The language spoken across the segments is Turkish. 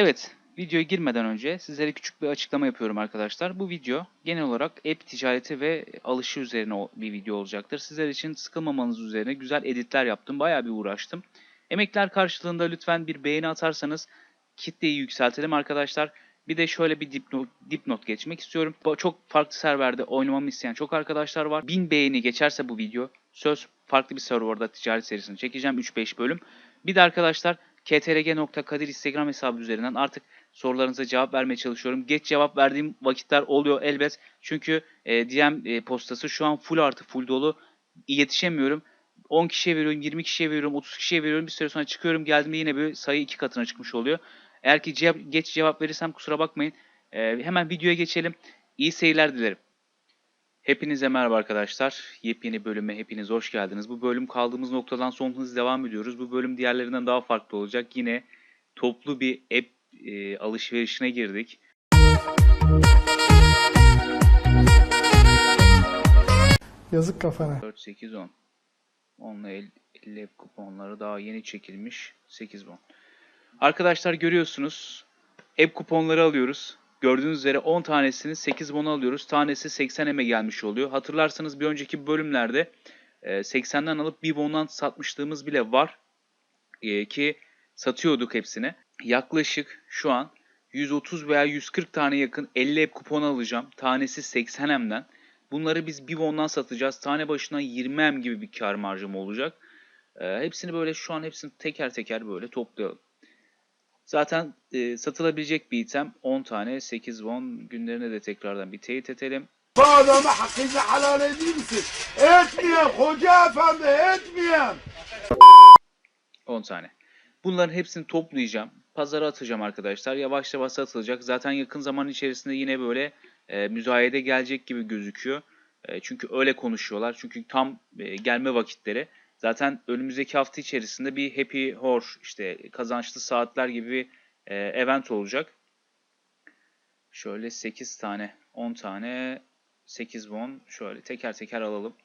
Evet, videoya girmeden önce sizlere küçük bir açıklama yapıyorum arkadaşlar. Bu video genel olarak app ticareti ve alışı üzerine bir video olacaktır. Sizler için sıkılmamanız üzerine güzel editler yaptım. Bayağı bir uğraştım. Emekler karşılığında lütfen bir beğeni atarsanız kitleyi yükseltelim arkadaşlar. Bir de şöyle bir dipnot, dipnot geçmek istiyorum. Çok farklı serverde oynamamı isteyen çok arkadaşlar var. 1000 beğeni geçerse bu video söz farklı bir serverda ticaret serisini çekeceğim 3-5 bölüm. Bir de arkadaşlar ktrg.kadir Instagram hesabı üzerinden artık sorularınıza cevap vermeye çalışıyorum. Geç cevap verdiğim vakitler oluyor elbet. Çünkü e, DM e, postası şu an full artı full dolu. Yetişemiyorum. 10 kişiye veriyorum, 20 kişiye veriyorum, 30 kişiye veriyorum. Bir süre sonra çıkıyorum. Geldiğimde yine bir sayı iki katına çıkmış oluyor. Eğer ki cevap, geç cevap verirsem kusura bakmayın. E, hemen videoya geçelim. İyi seyirler dilerim. Hepinize merhaba arkadaşlar. Yepyeni bölüme hepiniz hoş geldiniz. Bu bölüm kaldığımız noktadan son hız devam ediyoruz. Bu bölüm diğerlerinden daha farklı olacak. Yine toplu bir app e, alışverişine girdik. Yazık kafana. 4, 8, 10. 10 ile 50 app kuponları daha yeni çekilmiş. 8 bon. Arkadaşlar görüyorsunuz. App kuponları alıyoruz. Gördüğünüz üzere 10 tanesini 8 bon alıyoruz. Tanesi 80 eme gelmiş oluyor. Hatırlarsanız bir önceki bölümlerde e, 80'den alıp 1 bondan satmışlığımız bile var. E, ki satıyorduk hepsini. Yaklaşık şu an 130 veya 140 tane yakın 50 app kupon alacağım. Tanesi 80 emden. Bunları biz bir bondan satacağız. Tane başına 20 em gibi bir kar marjım olacak. E, hepsini böyle şu an hepsini teker teker böyle toplayalım. Zaten e, satılabilecek bir item 10 tane 8 won günlerine de tekrardan bir teyit edelim. Bu adamı hakkıyla halal edeyim misin? Etmeyem hoca efendi etmeyem. 10 tane. Bunların hepsini toplayacağım. Pazara atacağım arkadaşlar. Yavaş yavaş satılacak. Zaten yakın zaman içerisinde yine böyle e, müzayede gelecek gibi gözüküyor. E, çünkü öyle konuşuyorlar. Çünkü tam e, gelme vakitleri. Zaten önümüzdeki hafta içerisinde bir Happy Horse işte kazançlı saatler gibi bir e, event olacak. Şöyle 8 tane, 10 tane, 8 won şöyle teker teker alalım.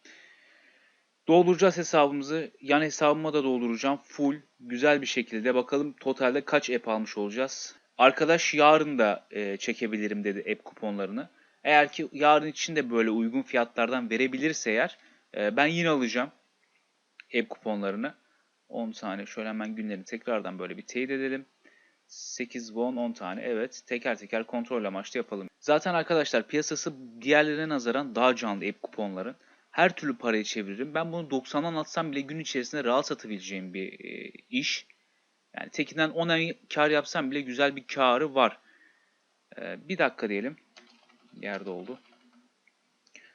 Dolduracağız hesabımızı. Yan hesabıma da dolduracağım. Full, güzel bir şekilde. Bakalım totalde kaç app almış olacağız. Arkadaş yarın da e, çekebilirim dedi app kuponlarını. Eğer ki yarın için de böyle uygun fiyatlardan verebilirse eğer e, ben yine alacağım app kuponlarını. 10 tane şöyle hemen günlerini tekrardan böyle bir teyit edelim. 8 won 10 tane evet teker teker kontrol amaçlı yapalım. Zaten arkadaşlar piyasası diğerlerine nazaran daha canlı app kuponların. Her türlü parayı çeviririm. Ben bunu 90'dan atsam bile gün içerisinde rahat satabileceğim bir e, iş. Yani tekinden 10 ay kar yapsam bile güzel bir karı var. E, bir dakika diyelim. Yerde oldu.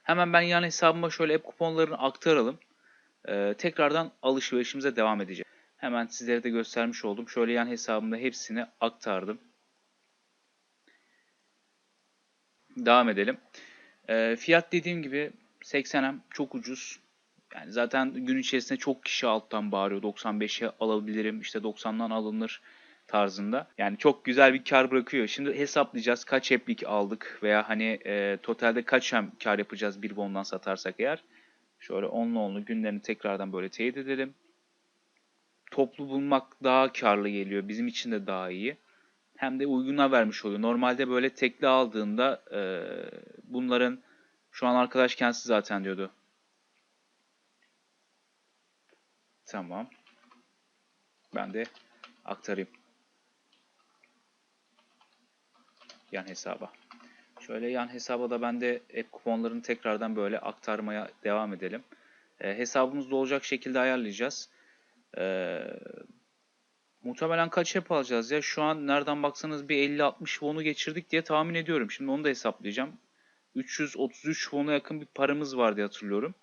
Hemen ben yan hesabıma şöyle app kuponlarını aktaralım. E, tekrardan alışverişimize devam edeceğim. Hemen sizlere de göstermiş oldum. Şöyle yan hesabımda hepsini aktardım. Devam edelim. E, fiyat dediğim gibi 80'em çok ucuz. Yani zaten gün içerisinde çok kişi alttan bağırıyor. 95'e alabilirim, işte 90'dan alınır tarzında. Yani çok güzel bir kar bırakıyor. Şimdi hesaplayacağız kaç eplik aldık veya hani e, totalde kaç hem kar yapacağız bir bondan satarsak eğer. Şöyle onlu onlu günlerini tekrardan böyle teyit edelim. Toplu bulmak daha karlı geliyor. Bizim için de daha iyi. Hem de uyguna vermiş oluyor. Normalde böyle tekli aldığında e, bunların şu an arkadaş kendisi zaten diyordu. Tamam. Ben de aktarayım. Yan hesaba. Şöyle yan hesaba da ben de app kuponlarını tekrardan böyle aktarmaya devam edelim. E, hesabımızda olacak şekilde ayarlayacağız. E, muhtemelen kaç app alacağız ya? Şu an nereden baksanız bir 50-60 won'u geçirdik diye tahmin ediyorum. Şimdi onu da hesaplayacağım. 333 won'a yakın bir paramız var diye hatırlıyorum.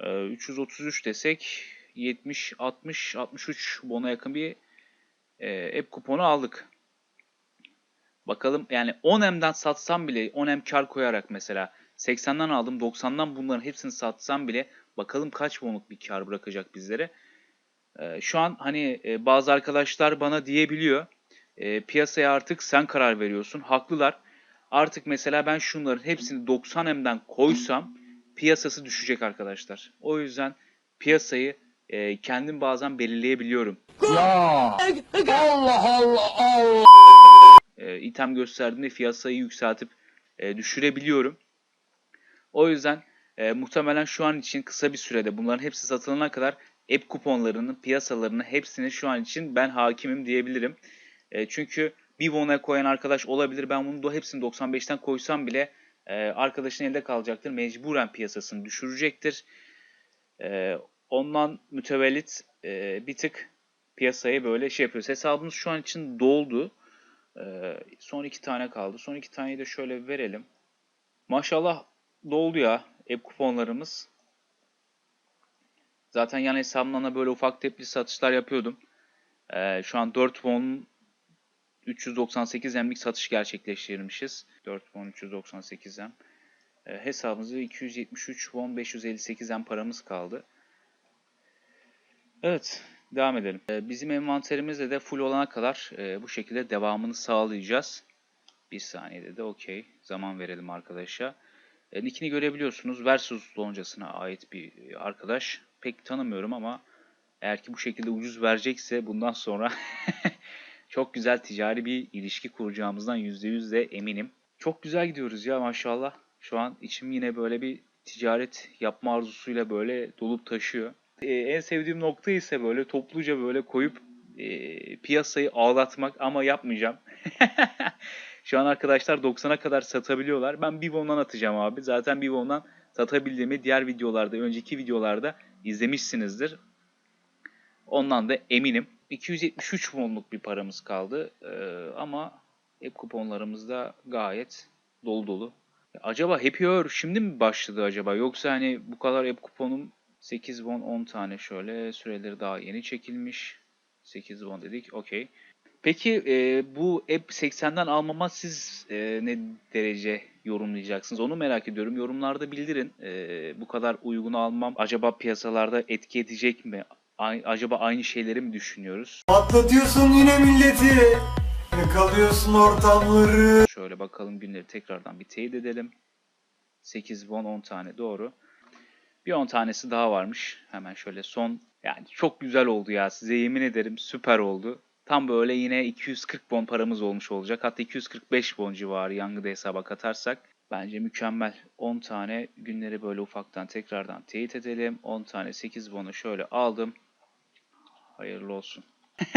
Ee, 333 desek 70, 60, 63 won'a yakın bir e, app kuponu aldık. Bakalım yani 10M'den satsam bile 10M kar koyarak mesela 80'den aldım 90'dan bunların hepsini satsam bile bakalım kaç wonluk bir kar bırakacak bizlere. Ee, şu an hani e, bazı arkadaşlar bana diyebiliyor e, piyasaya artık sen karar veriyorsun. Haklılar. Artık mesela ben şunların hepsini 90M'den koysam piyasası düşecek arkadaşlar. O yüzden piyasayı e, kendim bazen belirleyebiliyorum. Ya Allah Allah Allah. İtem gösterdiğimde fiyat sayıyı yükseltip e, düşürebiliyorum. O yüzden e, muhtemelen şu an için kısa bir sürede bunların hepsi satılana kadar app kuponlarının piyasalarını hepsini şu an için ben hakimim diyebilirim. E, çünkü bir won'a koyan arkadaş olabilir. Ben bunu da hepsini 95'ten koysam bile e, arkadaşın elde kalacaktır. Mecburen piyasasını düşürecektir. E, ondan mütevellit e, bir tık piyasaya böyle şey yapıyoruz. Hesabımız şu an için doldu. E, son iki tane kaldı. Son iki taneyi de şöyle verelim. Maşallah doldu ya app kuponlarımız. Zaten yan hesabımdan da böyle ufak tepli satışlar yapıyordum. Ee, şu an 4 won 398 emlik satış gerçekleştirmişiz. 4 won 398 em. Ee, hesabımızda 273 won 558 em paramız kaldı. Evet, devam edelim. Ee, bizim envanterimizde de full olana kadar e, bu şekilde devamını sağlayacağız. Bir saniyede de okey. Zaman verelim arkadaşa. E, nickini görebiliyorsunuz. Versus loncasına ait bir e, arkadaş. Pek tanımıyorum ama eğer ki bu şekilde ucuz verecekse bundan sonra çok güzel ticari bir ilişki kuracağımızdan %100 de eminim. Çok güzel gidiyoruz ya maşallah. Şu an içim yine böyle bir ticaret yapma arzusuyla böyle dolup taşıyor. E, en sevdiğim nokta ise böyle topluca böyle koyup e, piyasayı ağlatmak ama yapmayacağım. Şu an arkadaşlar 90'a kadar satabiliyorlar. Ben bir won'dan atacağım abi. Zaten bir won'dan satabildiğimi diğer videolarda, önceki videolarda izlemişsinizdir. Ondan da eminim. 273 wonluk bir paramız kaldı. Ee, ama app kuponlarımız da gayet dolu dolu. Acaba Happy Hour şimdi mi başladı acaba? Yoksa hani bu kadar app kuponum 8 won 10 tane şöyle süreleri daha yeni çekilmiş. 8 won dedik. Okey. Peki e, bu app 80'den almama siz e, ne derece yorumlayacaksınız? Onu merak ediyorum. Yorumlarda bildirin. E, bu kadar uygun almam acaba piyasalarda etki edecek mi? A- acaba aynı şeyleri mi düşünüyoruz? Patlatıyorsun yine milleti. Yakalıyorsun ortamları. Şöyle bakalım günleri tekrardan bir teyit edelim. 8 won 10 tane doğru. Bir 10 tanesi daha varmış. Hemen şöyle son. Yani çok güzel oldu ya. Size yemin ederim süper oldu. Tam böyle yine 240 won paramız olmuş olacak. Hatta 245 won civarı yangıda hesaba katarsak. Bence mükemmel. 10 tane günleri böyle ufaktan tekrardan teyit edelim. 10 tane 8 won'u şöyle aldım. Hayırlı olsun.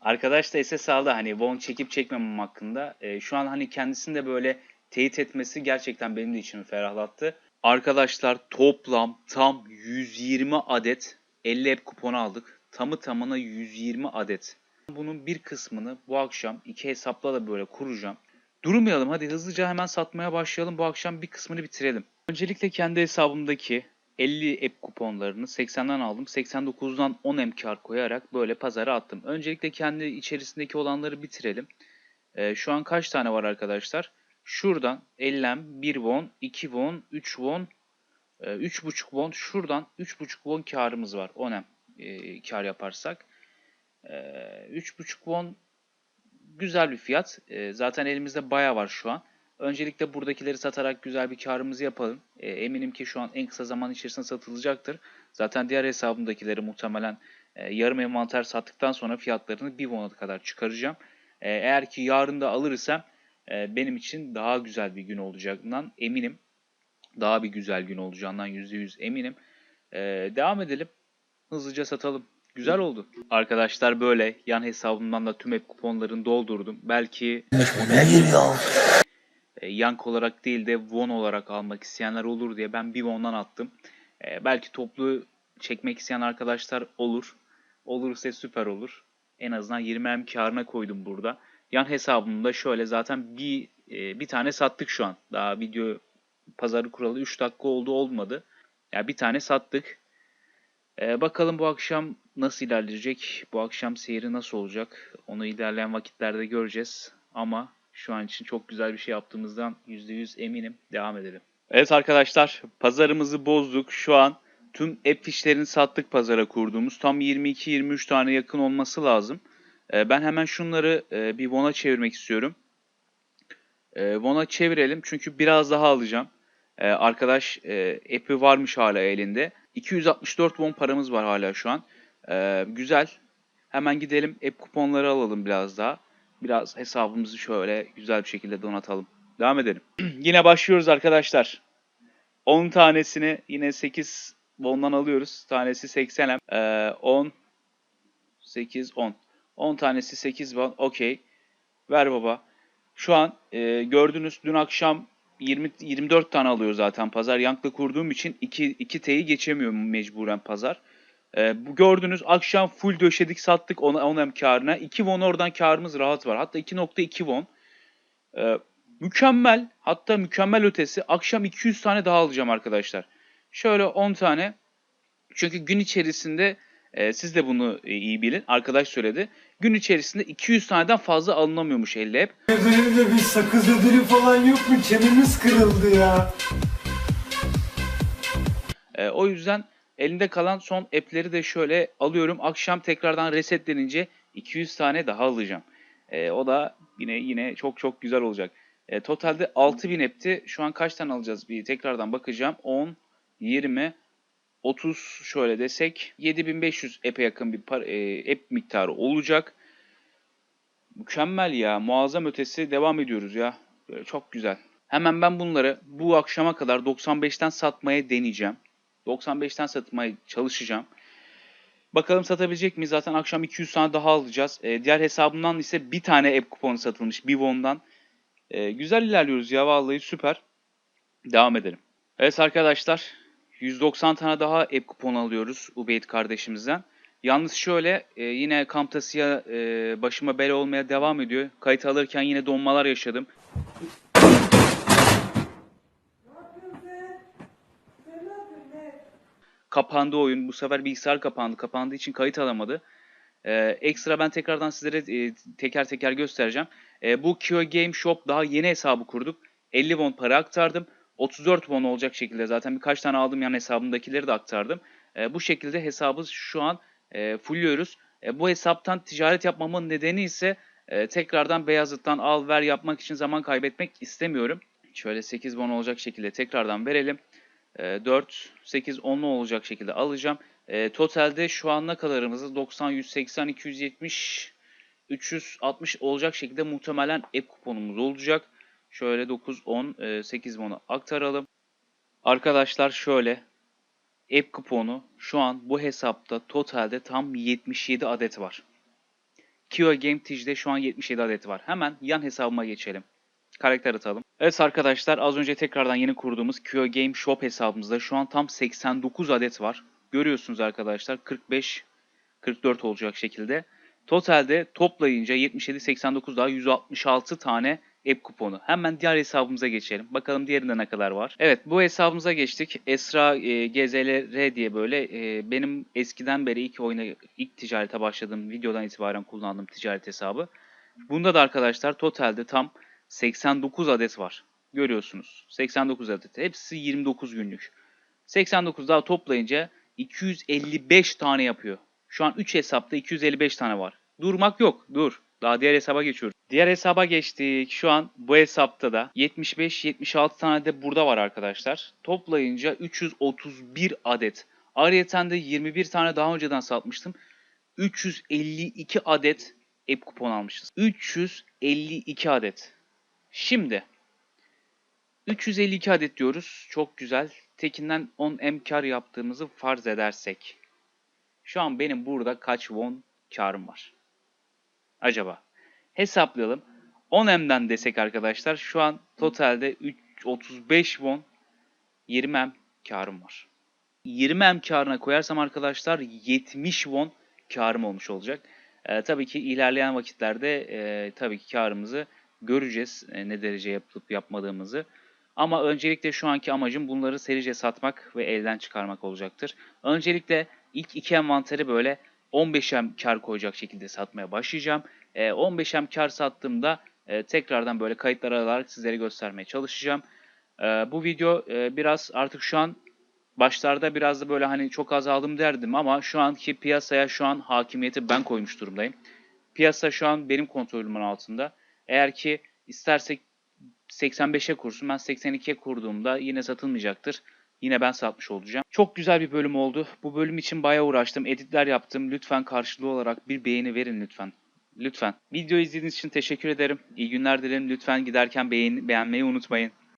Arkadaş da SS aldı hani won çekip çekmemem hakkında. E, şu an hani kendisini de böyle teyit etmesi gerçekten benim de içimi ferahlattı. Arkadaşlar toplam tam 120 adet 50 app kuponu aldık. Tamı tamına 120 adet. Bunun bir kısmını bu akşam iki hesapla da böyle kuracağım. Durmayalım hadi hızlıca hemen satmaya başlayalım. Bu akşam bir kısmını bitirelim. Öncelikle kendi hesabımdaki 50 app kuponlarını 80'den aldım. 89'dan 10 em kar koyarak böyle pazara attım. Öncelikle kendi içerisindeki olanları bitirelim. Ee, şu an kaç tane var arkadaşlar? Şuradan 50 em, 1 won, 2 won, 3 won, e, 3.5 won. Şuradan 3.5 won karımız var. 10 em e, kar yaparsak. E, 3.5 won güzel bir fiyat. E, zaten elimizde baya var şu an. Öncelikle buradakileri satarak güzel bir karımızı yapalım. E, eminim ki şu an en kısa zaman içerisinde satılacaktır. Zaten diğer hesabımdakileri muhtemelen yarım envanter sattıktan sonra fiyatlarını 1 won'a kadar çıkaracağım. Eğer ki yarın da alırsam e, benim için daha güzel bir gün olacağından eminim. Daha bir güzel gün olacağından %100 eminim. E, devam edelim. Hızlıca satalım. Güzel oldu. Arkadaşlar böyle yan hesabımdan da tüm app kuponlarını doldurdum. Belki e, yank olarak değil de won olarak almak isteyenler olur diye ben bir won'dan attım. E, belki toplu çekmek isteyen arkadaşlar olur. Olursa süper olur. En azından 20 em karına koydum burada. Yan hesabımda şöyle zaten bir e, bir tane sattık şu an. Daha video pazarı kuralı 3 dakika oldu olmadı. Ya yani bir tane sattık. E, bakalım bu akşam nasıl ilerleyecek? Bu akşam seyri nasıl olacak? Onu ilerleyen vakitlerde göreceğiz. Ama şu an için çok güzel bir şey yaptığımızdan %100 eminim. Devam edelim. Evet arkadaşlar pazarımızı bozduk. Şu an tüm app fişlerini sattık pazara kurduğumuz. Tam 22-23 tane yakın olması lazım. Ee, ben hemen şunları e, bir Won'a çevirmek istiyorum. E, Won'a çevirelim çünkü biraz daha alacağım. E, arkadaş e, app'i varmış hala elinde. 264 won paramız var hala şu an. Güzel. Hemen gidelim app kuponları alalım biraz daha. biraz hesabımızı şöyle güzel bir şekilde donatalım. Devam edelim. yine başlıyoruz arkadaşlar. 10 tanesini yine 8 bondan alıyoruz. Tanesi 80 em. Ee, 10 8 10. 10 tanesi 8 bon. Okey. Ver baba. Şu an e, gördünüz dün akşam 20 24 tane alıyor zaten pazar. Yank'la kurduğum için 2 2 T'yi geçemiyorum mecburen pazar. E, bu gördünüz akşam full döşedik sattık 10 10 em karına. 2 won oradan karımız rahat var. Hatta 2.2 won. E, mükemmel. Hatta mükemmel ötesi. Akşam 200 tane daha alacağım arkadaşlar. Şöyle 10 tane. Çünkü gün içerisinde e, siz de bunu e, iyi bilin. Arkadaş söyledi. Gün içerisinde 200 taneden fazla alınamıyormuş elle hep. Benim de bir sakız ödülü falan yok mu? Çenemiz kırıldı ya. E, o yüzden elinde kalan son app'leri de şöyle alıyorum. Akşam tekrardan resetlenince 200 tane daha alacağım. E, o da yine yine çok çok güzel olacak. E, totalde 6000 app'ti. Şu an kaç tane alacağız? Bir tekrardan bakacağım. 10, 20, 30 şöyle desek 7500 app'e yakın bir par- e, app miktarı olacak. Mükemmel ya. Muazzam ötesi devam ediyoruz ya. Böyle çok güzel. Hemen ben bunları bu akşama kadar 95'ten satmaya deneyeceğim. 95'ten satmaya çalışacağım. Bakalım satabilecek miyiz? Zaten akşam 200 tane daha alacağız. Ee, diğer hesabımdan ise bir tane app kuponu satılmış. Bivon'dan. Ee, güzel ilerliyoruz ya vallahi süper. Devam edelim. Evet arkadaşlar. 190 tane daha app kuponu alıyoruz Ubeyd kardeşimizden. Yalnız şöyle e, yine Camtasia e, başıma bela olmaya devam ediyor. Kayıt alırken yine donmalar yaşadım. Kapandı oyun. Bu sefer bilgisayar kapandı. Kapandığı için kayıt alamadı. Ee, ekstra ben tekrardan sizlere e, teker teker göstereceğim. E, bu Kyo Game Shop daha yeni hesabı kurduk. 50 won para aktardım. 34 won olacak şekilde zaten birkaç tane aldım yan hesabımdakileri de aktardım. E, bu şekilde hesabı şu an e, fullüyoruz. E, bu hesaptan ticaret yapmamın nedeni ise e, tekrardan Beyazıt'tan al ver yapmak için zaman kaybetmek istemiyorum. Şöyle 8 won olacak şekilde tekrardan verelim. E, 4, 8, 10'lu olacak şekilde alacağım. E, totalde şu an ne kadarımızı 90, 180, 270, 360 olacak şekilde muhtemelen app kuponumuz olacak. Şöyle 9, 10, e, 8 won'u aktaralım. Arkadaşlar şöyle app kuponu şu an bu hesapta totalde tam 77 adet var. Kyo Game Tij'de şu an 77 adet var. Hemen yan hesabıma geçelim. Karakter atalım. Evet arkadaşlar az önce tekrardan yeni kurduğumuz Kyo Game Shop hesabımızda şu an tam 89 adet var. Görüyorsunuz arkadaşlar 45 44 olacak şekilde. Totalde toplayınca 77 89 daha 166 tane app kuponu. Hemen diğer hesabımıza geçelim. Bakalım diğerinde ne kadar var. Evet bu hesabımıza geçtik. Esra e, GZLR diye böyle e, benim eskiden beri ilk oyuna ilk ticarete başladığım videodan itibaren kullandığım ticaret hesabı. Bunda da arkadaşlar totalde tam 89 adet var. Görüyorsunuz. 89 adet. Hepsi 29 günlük. 89 daha toplayınca 255 tane yapıyor. Şu an 3 hesapta 255 tane var. Durmak yok. Dur. Daha diğer hesaba geçiyoruz. Diğer hesaba geçtik. Şu an bu hesapta da 75-76 tane de burada var arkadaşlar. Toplayınca 331 adet. Ayrıca de 21 tane daha önceden satmıştım. 352 adet app kupon almışız. 352 adet. Şimdi 352 adet diyoruz. Çok güzel. Tekinden 10 M kar yaptığımızı farz edersek. Şu an benim burada kaç won karım var? Acaba? Hesaplayalım. 10 M'den desek arkadaşlar şu an totalde 3, 35 won 20 M karım var. 20 M karına koyarsam arkadaşlar 70 won karım olmuş olacak. Ee, tabii ki ilerleyen vakitlerde e, tabii ki karımızı göreceğiz e, ne derece yapıp yapmadığımızı. Ama öncelikle şu anki amacım bunları serice satmak ve elden çıkarmak olacaktır. Öncelikle ilk iki envanteri böyle 15'em kar koyacak şekilde satmaya başlayacağım. E, 15'em kar sattığımda e, tekrardan böyle kayıtlar alarak sizlere göstermeye çalışacağım. E, bu video e, biraz artık şu an başlarda biraz da böyle hani çok az aldım derdim ama şu anki piyasaya şu an hakimiyeti ben koymuş durumdayım. Piyasa şu an benim kontrolümün altında. Eğer ki istersek 85'e kursun ben 82'ye kurduğumda yine satılmayacaktır. Yine ben satmış olacağım. Çok güzel bir bölüm oldu. Bu bölüm için bayağı uğraştım. Editler yaptım. Lütfen karşılığı olarak bir beğeni verin lütfen. Lütfen. Video izlediğiniz için teşekkür ederim. İyi günler dilerim. Lütfen giderken beğen beğenmeyi unutmayın.